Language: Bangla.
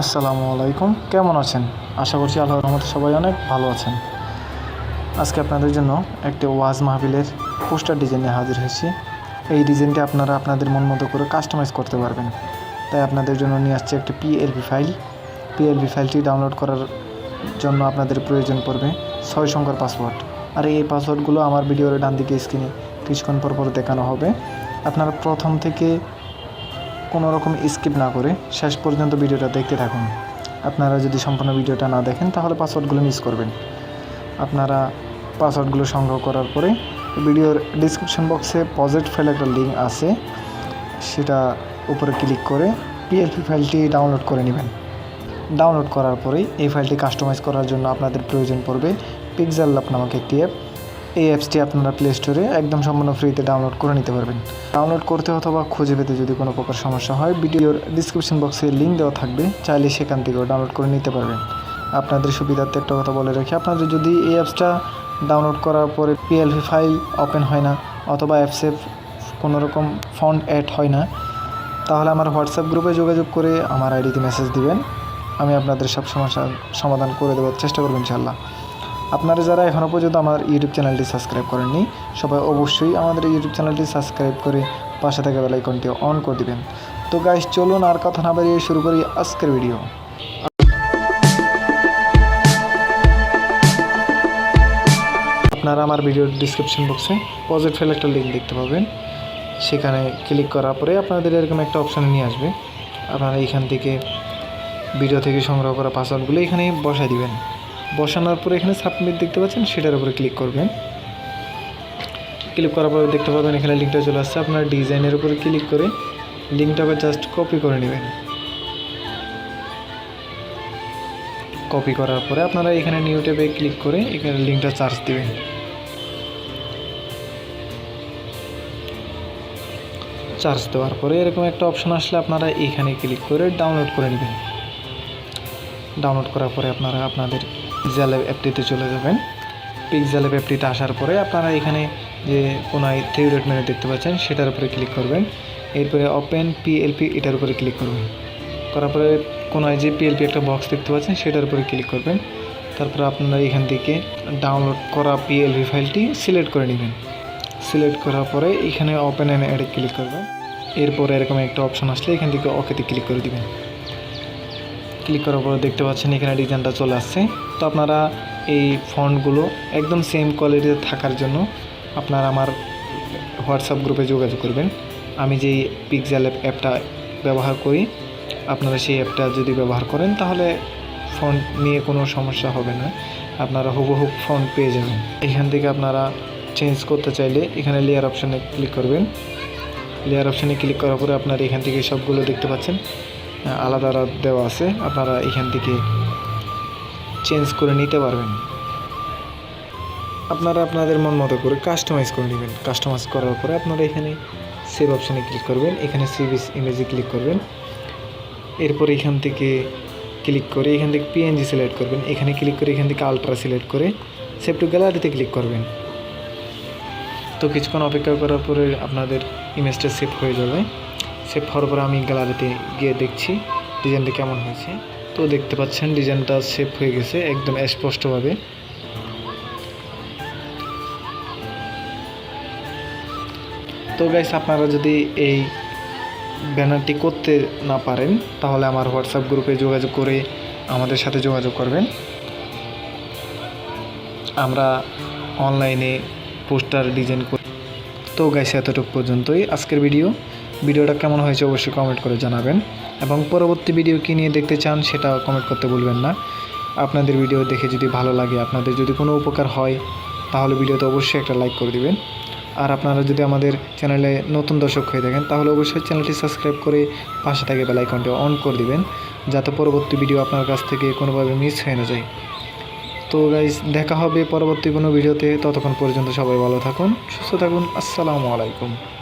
আসসালামু আলাইকুম। কেমন আছেন? আশা করছি আল্লাহ রহমতে সবাই অনেক ভালো আছেন। আজকে আপনাদের জন্য একটি ওয়াজ মাহবিলের পোস্টার ডিজাইন নিয়ে হাজির হয়েছি। এই ডিজাইনটি আপনারা আপনাদের মন মতো করে কাস্টমাইজ করতে পারবেন। তাই আপনাদের জন্য নিয়ে আসছে একটি পিএলপি ফাইল। পিএলপি ফাইলটি ডাউনলোড করার জন্য আপনাদের প্রয়োজন পড়বে ছয় সংখ্যার পাসওয়ার্ড। আর এই পাসওয়ার্ডগুলো আমার ভিডিওর ডান দিকে স্ক্রিনে কিছুক্ষণ পর পর দেখানো হবে। আপনারা প্রথম থেকে কোনো রকম স্কিপ না করে শেষ পর্যন্ত ভিডিওটা দেখতে থাকুন। আপনারা যদি সম্পূর্ণ ভিডিওটা না দেখেন, তাহলে পাসওয়ার্ডগুলো মিস করবেন। আপনারা পাসওয়ার্ডগুলো সংগ্রহ করার পরে ভিডিওর ডিসক্রিপশন বক্সে পজিট ফাইল একটা লিঙ্ক আছে। সেটা উপরে ক্লিক করে পিএলপি ফাইলটি ডাউনলোড করে নেবেন। ডাউনলোড করার পরেই এই ফাইলটি কাস্টমাইজ করার জন্য আপনাদের প্রয়োজন পড়বে পিক্সেল ল্যাপ নামক একটি অ্যাপ এই অ্যাপসটি আপনারা প্লে স্টোরে একদম সম্পূর্ণ ফ্রিতে ডাউনলোড করে নিতে পারবেন। ডাউনলোড করতে অথবা খুঁজে পেতে যদি কোনো প্রকার সমস্যা হয়, ভিডিওর ডিসক্রিপশন বক্সে লিঙ্ক দেওয়া থাকবে। চাইলে সেখান থেকেও ডাউনলোড করে নিতে পারবেন। আপনাদের সুবিধার্থে একটা কথা বলে রাখি আপনাদের যদি এই অ্যাপসটা ডাউনলোড করার পরে পিএলপি ফাইল ওপেন হয় না অথবা অ্যাপসে কোনো রকম ফন্ট অ্যাড হয় না, তাহলে আমার হোয়াটসঅ্যাপ গ্রুপে যোগাযোগ করে আমার আইডিতে মেসেজ দিবেন। আমি আপনাদের সব সমস্যার সমাধান করে দেওয়ার চেষ্টা করব ইনশাল্লাহ আপনারা যারা এখনও পর্যন্ত আমার ইউটিউব চ্যানেলটি সাবস্ক্রাইব করেননি, সবাই অবশ্যই আমাদের ইউটিউব চ্যানেলটি সাবস্ক্রাইব করে পাশে থাকা বেলাইকনটি অন করে দিবেন। তো গাইস চলুন আর কথা না বাড়িয়ে শুরু করি আজকের ভিডিও আপনারা আমার ভিডিওর ডিসক্রিপশন বক্সে পজিট ফেল একটা লিঙ্ক দেখতে পাবেন। সেখানে ক্লিক করার পরে আপনাদের এরকম একটা অপশানে নিয়ে আসবে। আপনারা এইখান থেকে ভিডিও থেকে সংগ্রহ করা পাসওয়ার্ডগুলো এখানে বসায় দিবেন। বসানোর পরে এখানে সাবমিট দেখতে পাচ্ছেন, সেটার উপরে ক্লিক করবেন। ক্লিক করার পরে দেখতে পাবেন এখানে লিঙ্কটা চলে আসছে। আপনার ডিজাইনের উপরে ক্লিক করে লিঙ্কটাকে জাস্ট কপি করে নেবেন। কপি করার পরে আপনারা এখানে নিউ ট্যাবে ক্লিক করে এখানে লিঙ্কটা চার্জ দেবেন। চার্জ দেওয়ার পরে এরকম একটা অপশন আসলে আপনারা এখানে ক্লিক করে ডাউনলোড করে নেবেন। ডাউনলোড করার পরে আপনারা আপনাদের পিকজালেব অ্যাপটিতে চলে যাবেন। পিকজালেব অ্যাপটিতে আসার পরে আপনারা এখানে যে কোনায় থ্রি ডট মেনু দেখতে পাচ্ছেন, সেটার উপরে ক্লিক করবেন। এরপরে ওপেন পিএলপি এটার উপরে ক্লিক করবেন। করার পরে কোনায় যে পিএলপি একটা বক্স দেখতে পাচ্ছেন, সেটার উপরে ক্লিক করবেন। তারপরে আপনারা এখান থেকে ডাউনলোড করা পিএলপি ফাইলটি সিলেক্ট করে নেবেন। সিলেক্ট করার পরে এখানে ওপেন অ্যান্ড অ্যাডে ক্লিক করবেন। এরপরে এরকম একটা অপশন আসলে এখান থেকে ওকেতে ক্লিক করে দিবেন। ক্লিক করার পরে দেখতে পাচ্ছেন এখানে ডিজাইনটা চলে আসছে। তো আপনারা এই ফন্টগুলো একদম সেম কোয়ালিটিতে থাকার জন্য আপনারা আমার হোয়াটসঅ্যাপ গ্রুপে যোগাযোগ করবেন। আমি যেই পিকজাল অ্যাপটা ব্যবহার করি, আপনারা সেই অ্যাপটা যদি ব্যবহার করেন তাহলে ফন্ট নিয়ে কোনো সমস্যা হবে না। আপনারা হুবহু ফন্ট পেয়ে যাবেন। এখান থেকে আপনারা চেঞ্জ করতে চাইলে এখানে লেয়ার অপশানে ক্লিক করবেন। লেয়ার অপশানে ক্লিক করার পরে আপনারা এখান থেকে সবগুলো দেখতে পাচ্ছেন। আলাদা আলাদা দেওয়া আছে, আপনারা এখান থেকে চেঞ্জ করে নিতে পারবেন। আপনারা আপনাদের মন মতো করে কাস্টমাইজ করে নেবেন। কাস্টমাইজ করার পরে আপনারা এখানে সেভ অপশানে ক্লিক করবেন। এখানে সেভ ইমেজে ক্লিক করবেন। এরপর এখান থেকে ক্লিক করে এখান থেকে পিএনজি সিলেক্ট করবেন। এখানে ক্লিক করে এখান থেকে আলট্রা সিলেক্ট করে সেভ টু গ্যালারিতে ক্লিক করবেন। তো কিছুক্ষণ অপেক্ষা করার পরে আপনাদের ইমেজটা সেভ হয়ে যাবে। সেভ হওয়ার পরে আমি গ্যালারিতে গিয়ে দেখছি ডিজাইনটা কেমন হয়েছে। তো দেখতে পাচ্ছেন ডিজাইনটা সেভ হয়ে গেছে একদম স্পষ্টভাবে। তো গাইস আপনারা যদি এই ব্যানারটি করতে না পারেন, তাহলে আমার হোয়াটসঅ্যাপ গ্রুপে যোগাযোগ করে আমাদের সাথে যোগাযোগ করবেন। আমরা অনলাইনে পোস্টার ডিজাইন করি। তো গাইস এতটুকু পর্যন্তই আজকের ভিডিও ভিডিওটা কেমন হয়েছে অবশ্যই কমেন্ট করে জানাবেন। এবং পরবর্তী ভিডিও কী নিয়ে দেখতে চান সেটা কমেন্ট করতে ভুলবেন না। আপনাদের ভিডিও দেখে যদি ভালো লাগে, আপনাদের যদি কোনো উপকার হয়, তাহলে ভিডিওতে অবশ্যই একটা লাইক করে দিবেন। আর আপনারা যদি আমাদের চ্যানেলে নতুন দর্শক হয়ে থাকেন, তাহলে অবশ্যই চ্যানেলটি সাবস্ক্রাইব করে পাশে থাকে বেলাইকনটি অন করে দিবেন, যাতে পরবর্তী ভিডিও আপনার কাছ থেকে কোনোভাবে মিস হয়ে না যায়। তো গাইজ দেখা হবে পরবর্তী কোনো ভিডিওতে ততক্ষণ পর্যন্ত সবাই ভালো থাকুন, সুস্থ থাকুন। আসসালামু আলাইকুম।